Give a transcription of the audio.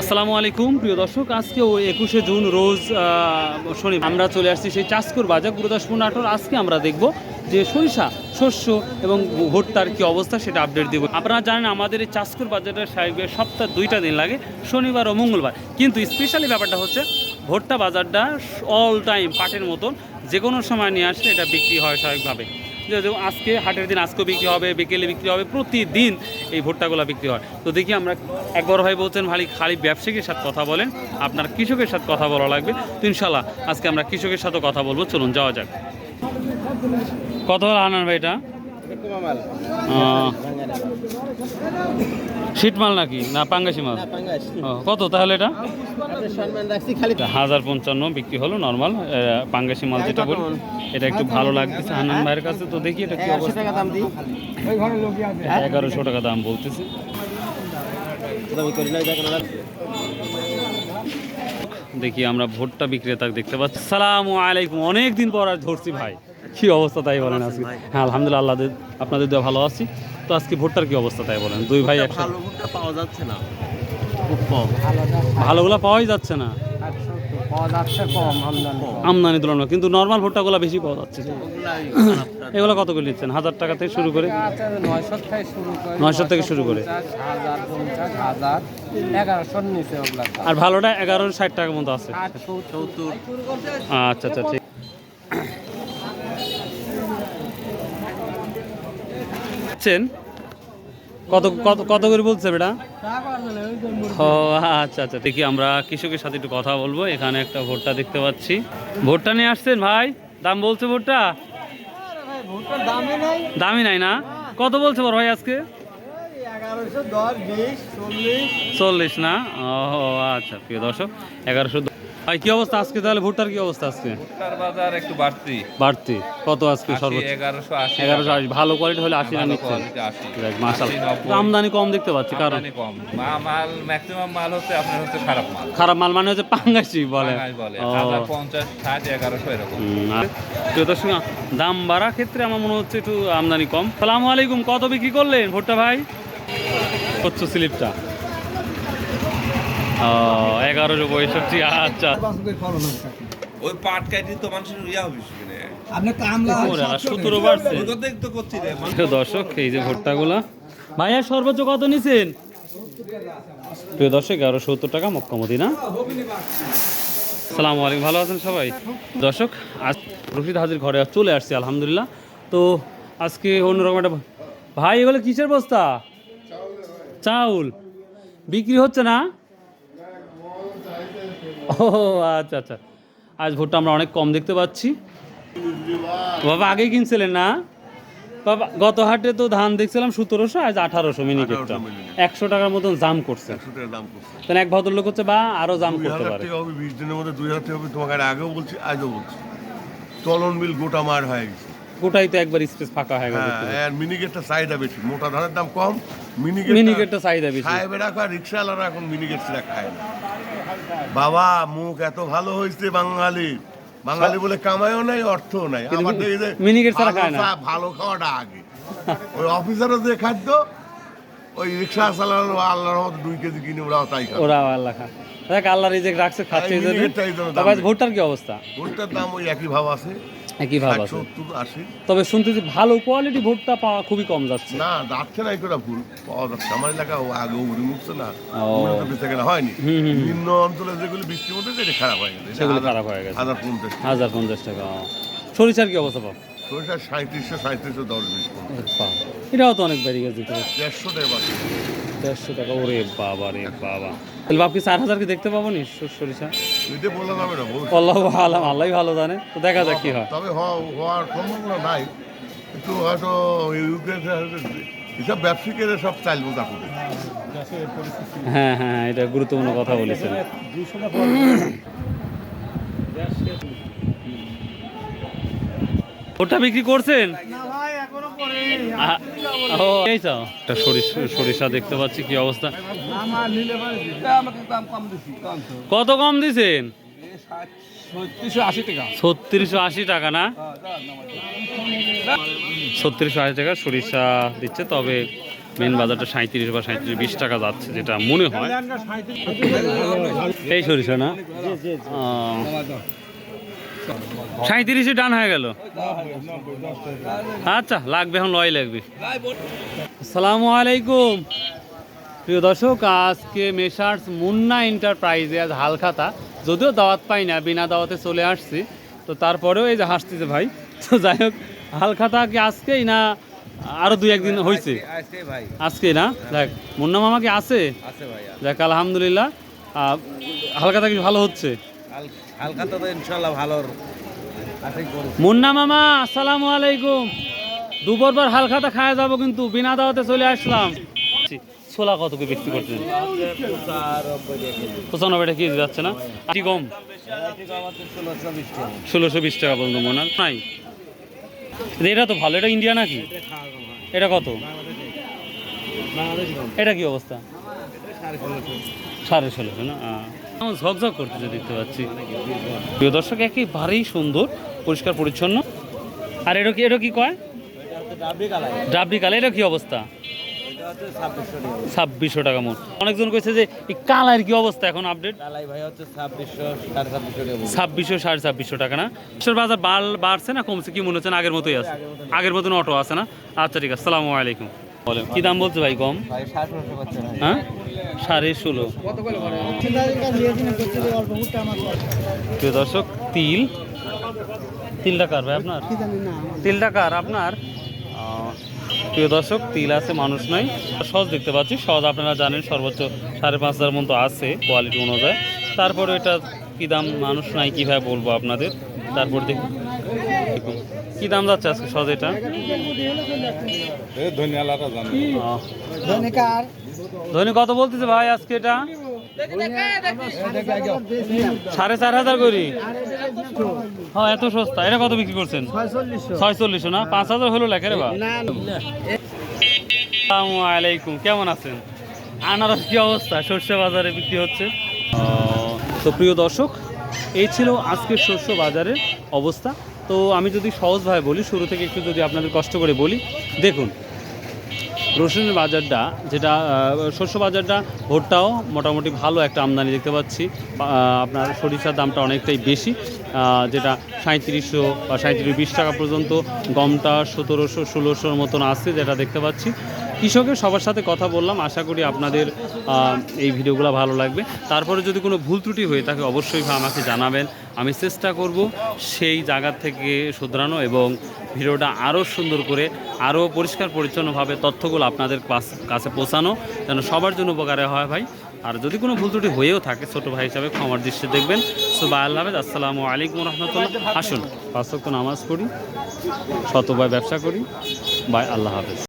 আসসালামু আলাইকুম, প্রিয় দর্শক। আজকে ও একুশে জুন, রোজ শনিবার। আমরা চলে আসছি সেই চাষকুর বাজার, গুরুদাসপুর নাটোর। আজকে আমরা দেখব যে সরিষা, শস্য এবং ভুট্টার কি অবস্থা, সেটা আপডেট দেবো। আপনারা জানেন, আমাদের এই চাষকুর বাজারের সাহেবের সপ্তাহ দুইটা দিন লাগে, শনিবার ও মঙ্গলবার। কিন্তু স্পেশালি ব্যাপারটা হচ্ছে, ভুট্টা বাজারটা অল টাইম পাটের মতন যে কোনো সময় নিয়ে আসলে এটা বিক্রি হয় স্বাভাবিকভাবে। যেমন আজকে হাটের দিন আজকেও বিক্রি হবে, বিকেলে বিক্রি হবে, প্রতিদিন এই ভুট্টাগুলো বিক্রি হয়। তো দেখি আমরা একবার ভাই বলছেন, ভাই, খালি ব্যবসায়ীর সাথে কথা বলেন, আপনার কৃষকের সাথে কথা বলা লাগবে। তো ইনশাল্লাহ আজকে আমরা কৃষকের সাথে কথা বলব। চলুন, যাওয়া যাক। কত হল আনার ভাই এটা? শীত মাল নাকি? না পাঙ্গাসি মাল? কত তাহলে এটা? হাজার পঞ্চান্ন বিক্রি হলো নর্মাল পাঙ্গাসি মাল যেটা বলি। এটা একটু ভালো লাগতেছে হান্নান ভাইয়ের কাছে তো দেখি এটা কি অবস্থা। এগারোশো টাকা দাম বলতেছে। দেখি আমরা ভোটটা বিক্রেতা দেখতে পাচ্ছি। সালাম আলাইকুম অনেক দিন পর আর ধরছি ভাই। কি অবস্থা তাই বলেন আজকে? হ্যাঁ আলহামদুলিল্লাহ আল্লাহ আপনাদের দেওয়া ভালো আছি। তো আজকে ভোটটার কি অবস্থা তাই বলেন? দুই ভাই একসাথে। ভালো ভুট্টা পাওয়া যাচ্ছে না। ভালোগুলো পাওয়াই যাচ্ছে না? কম আমদানি তুলনা কিন্তু নর্মাল ভুট্টাগুলো বেশি পাওয়া যাচ্ছে। এগুলো কত করে নিচ্ছেন? হাজার টাকা থেকে শুরু করে? নয়শো থেকে শুরু করে। 900 থেকে শুরু করে। পঞ্চাশ, হাজার পঞ্চাশ হাজার এগারোশোর নিচে ওগুলা আর ভালোটা এগারো ষাট টাকার মতো আছে। আচ্ছা আচ্ছা ঠিক। বুঝছেন? কত কত কত করে বলছে বেটা? ও আচ্ছা আচ্ছা দেখি আমরা কৃষকের সাথে একটু কথা বলব। এখানে একটা ভোটটা দেখতে পাচ্ছি। ভোটটা নিয়ে আসছেন ভাই? দাম বলছে ভোটটা? দামে নাই না? কত বলছে বড় ভাই আজকে? চল্লিশ না? ও আচ্ছা প্রিয় দর্শক এগারোশো ভাই কি অবস্থা আজকে? তাহলে ভুট্টার কি অবস্থা আজকে? ভুট্টার বাজার একটু বাড়তি। বাড়তি। কত আজকে সর্বোচ্চ এগারোশো আশি এগারোশো আশি। ভালো কোয়ালিটি হলে আশি না আশি, নব্বই। আমদানি কম দেখতে পাচ্ছি কারণ? কম। মাল ম্যাক্সিমাম মাল হচ্ছে আপনার হচ্ছে খারাপ মাল। খারাপ মাল মানে হচ্ছে পাঙ্গাসি বলে। বাঙালি বলে। ও। হাজার পঞ্চাশ ষাট এগারোশো এরকম। দর্শক, দাম বাড়া ক্ষেত্রে আমার মনে হচ্ছে একটু আমদানি কম। সালামু আলাইকুম। কত বিক্রি করলেন ভুট্টা ভাই? কচ্ছ স্লিপটা। ও এগারোশো পঁয়ষট্টি আচ্ছা। ওই পাট কাটি তো মানুষের ইয়া হবে কিনে আপনি কামলা ওরে আল্লাহ, সতেরো ওই কথাই তো করছি রে প্রিয় দর্শক এই যে ভুট্টাগুলা। ভাইয়া সর্বোচ্চ কত নিছেন? প্রিয় দর্শক এগারো সত্তর টাকা মক্কামতি না? সালামু আলাইকুম ভালো আছেন সবাই? দর্শক আজ রশিদ হাজির ঘরে চলে আসছি আলহামদুলিল্লাহ। তো আজকে অন্যরকম একটা ভাই এগুলো কিসের বস্তা? চাউল। বিক্রি হচ্ছে না? ও আচ্ছা আচ্ছা। আজ ভুট্টা আমরা অনেক কম দেখতে পাচ্ছি। বাবা আগেই কিনছিলেন না? বাবা গত হাটে তো ধান দেখছিলাম সতেরোশো আজ আঠারোশো মিনিকেটটা একশো টাকার মতন জাম করছে। দাম করছে। তাহলে এক ভদ্রলোক হচ্ছে বা আরও জাম করতে পারে। বিশ দিনের মধ্যে দুই হাজার হবে তোমাকে আগেও বলছি আজও বলছি। চলন বিল গোটা মার হয়ে গেছে। গোটাই তো একবার স্পেস ফাঁকা হয়ে গেছে হ্যাঁ আর মিনিকেটটা চাহিদা বেশি। মোটা ধানের দাম কম মিনিকেট মিনিকেটটা চাহিদা বেশি। সাহেবেরা আর রিক্সাওয়ালারা এখন মিনিকেট ছাড়া খায় না। বাবা মুখ এত ভালো হয়েছে বাঙালি। বাঙালি বলে কামাইও নাই অর্থও নাই। কিন্তু মিনি গেট ছাড়া খায় না। ভালো খাওয়াটা আগে। ওই অফিসারও যে খাদ্য ওই রিক্সা চালানো আল্লাহর মতো দুই কেজি কিনে ওরাও তাই খায় ওরা আল্লাহ খা দেখ আল্লাহ রিজেক রাখছে খাচ্ছে এই জন্য তবে ভুট্টার কি অবস্থা? ভুট্টার দাম ওই একই ভাব আছে। একই ভাব আছে। তবে শুনতেছি ভালো কোয়ালিটি ভুট্টা পাওয়া খুবই কম যাচ্ছে। না যাচ্ছে না করে ভুল। পাওয়া যাচ্ছে। আমার এলাকা আগে উড়ে মুখছে না। বেঁচে গেলে হয়নি। নিম্ন অঞ্চলে যেগুলি বৃষ্টি মধ্যে সেটা খারাপ হয়ে গেছে। সেগুলো খারাপ হয়ে গেছে। হাজার পঞ্চাশ হাজার পঞ্চাশ টাকা সরিষার কি অবস্থা পাও ওইটা সাঁত্রিশশো সাঁত্রিশশো দশ বিশ এটাও তো অনেক বেড়ে গেছে দেড়শো টাকা বাকি। দেড়শো টাকা ওরে বাবা রে বাবা। তাহলে চার হাজার কি দেখতে পাবো নি? স- সরিষা? এটা বলা যাবে না আল্লাহ আলাম আল্লাহ ভালো জানে। তো দেখা যাক কি হয়। তবে হওয়া- হওয়ার সম্ভাবনা নাই। একটু হয়তো ইউক্রেন এসব ব্যবসায়ীরা সব চাইল বোঝা করে। হ্যাঁ হ্যাঁ হ্যাঁ, এটা গুরুত্বপূর্ণ কথা বলেছেন। ওটা বিক্রি করছেন? একটা সরিষা সরিষা দেখতে পাচ্ছি কি অবস্থা। কত কম দিছেন? ছত্রিশশো আশি টাকা না? ছত্রিশশো আশি টাকা সরিষা দিচ্ছে তবে মেন বাজারটা সাঁত্রিশ বা সাঁত্রিশ বিশ টাকা যাচ্ছে যেটা মনে হয়। এই সরিষা না? সাঁত্রিশে ডান হয়ে গেল। আচ্ছা লাগবে এখন লয় লাগবে। আসসালামু আলাইকুম। প্রিয় দর্শক আজকে মেশার্স মুন্না এন্টারপ্রাইজে আজ হালখাতা। যদিও দাওয়াত পাই না বিনা দাওয়াতে চলে আসছি। তো তারপরেও এই যে হাসতেছে ভাই। তো যাই হোক হালখাতা কি আজকেই না আরও দুই একদিন হয়েছে আজকে না? দেখ মুন্না মামা কি আছে? দেখ আলহামদুলিল্লাহ। হালখাতা কি ভালো হচ্ছে? হালকা তো ইনশাল্লাহ ভালোর মুন্না মামা আসসালামু আলাইকুম। দুপুরবার হালখাতা খাওয়া যাব কিন্তু বিনা দাওয়াতে চলে আসলাম। ছোলা কত করে বিক্রি করছেন পঁচানব্বই টাকা কেজি যাচ্ছে না? আটি কম। ষোলোশো বিশ টাকা পর্যন্ত মনে নাই। এটা তো ভালো এটা ইন্ডিয়া নাকি? এটা কত? এটা কি অবস্থা? সাড়ে ষোলোশো। না? ঝকঝক করতেছে দেখতে পাচ্ছি। প্রিয় দর্শক একেবারেই সুন্দর পরিষ্কার পরিচ্ছন্ন। আর এটা কি এটা কি কয়? ডাবরি কালা এটা কি অবস্থা? ছাব্বিশশো টাকা মন অনেকজন কইছে যে এই কালার কি অবস্থা এখন আপডেট? ছাব্বিশশো সাড়ে ছাব্বিশশো টাকা না? দেশের বাজার বাড় বাড়ছে না কমছে? কি মনে হচ্ছে না? আগের মতোই আছে। আগের মতন অটো আছে না? আচ্ছা ঠিক আছে। সালামু আলাইকুম। বলেন। কি দাম বলছে ভাই কম হ্যাঁ? সাড়ে ষোলো। প্রিয় দর্শক তিল। তিলটা কার ভাই আপনার? তিলটা কার আপনার? প্রিয় দর্শক তিল আছে মানুষ নাই। সহজ দেখতে পাচ্ছি সহজ আপনারা জানেন সর্বোচ্চ সাড়ে পাঁচ হাজার মতো আছে কোয়ালিটি অনুযায়ী। তারপরে এটা কি দাম মানুষ নাই কীভাবে বলব আপনাদের? তারপর দেখি কি দাম যাচ্ছে আজকে সহজ এটা? ধনী কত বলতেছে ভাই আজকে এটা? সাড়ে চার হাজার করি। হ্যাঁ এত সস্তা। এটা কত বিক্রি করছেন? ছয়চল্লিশশো। না? পাঁচ হাজার হলো লেখে রে বা আসসালামু আলাইকুম কেমন আছেন? আনারস কি অবস্থা? সর্ষে বাজারে বিক্রি হচ্ছে। তো প্রিয় দর্শক এই ছিল আজকের শস্য বাজারের অবস্থা। তো আমি যদি সহজভাবে বলি, শুরু থেকে একটু যদি আপনাদের কষ্ট করে বলি, দেখুন, রসুনের বাজারটা যেটা শস্য বাজারটা, ভোটটাও মোটামুটি ভালো একটা আমদানি দেখতে পাচ্ছি। আপনার সরিষার দামটা অনেকটাই বেশি যেটা সাঁত্রিশশো বা সাঁত্রিশ বিশ টাকা পর্যন্ত, গমটা সতেরোশো, ষোলোশোর মতন আছে যেটা দেখতে পাচ্ছি। কৃষকের সবার সাথে কথা বললাম, আশা করি আপনাদের এই ভিডিওগুলো ভালো লাগবে। তারপরে যদি কোনো ভুল ত্রুটি হয়ে থাকে, অবশ্যই আমাকে জানাবেন। আমি চেষ্টা করব সেই জায়গা থেকে শুধরানো এবং ভিডিওটা আরও সুন্দর করে, আরও পরিষ্কার পরিচ্ছন্নভাবে তথ্যগুলো আপনাদের কাছ- পৌঁছানো, যেন সবার জন্য উপকারে হয় ভাই। আর যদি কোনো ভুল ত্রুটি হয়েও থাকে, ছোটো ভাই হিসাবে ক্ষমার দৃষ্টি দেখবেন। সো বাই আল্লাহ আসসালামু আলাইকুম রহমতুল্লাহ। আসুন, পাঁচ ওয়াক্ত নামাজ পড়ি শতভাবে ব্যবসা করি। বাই, আল্লাহ হাফেজ।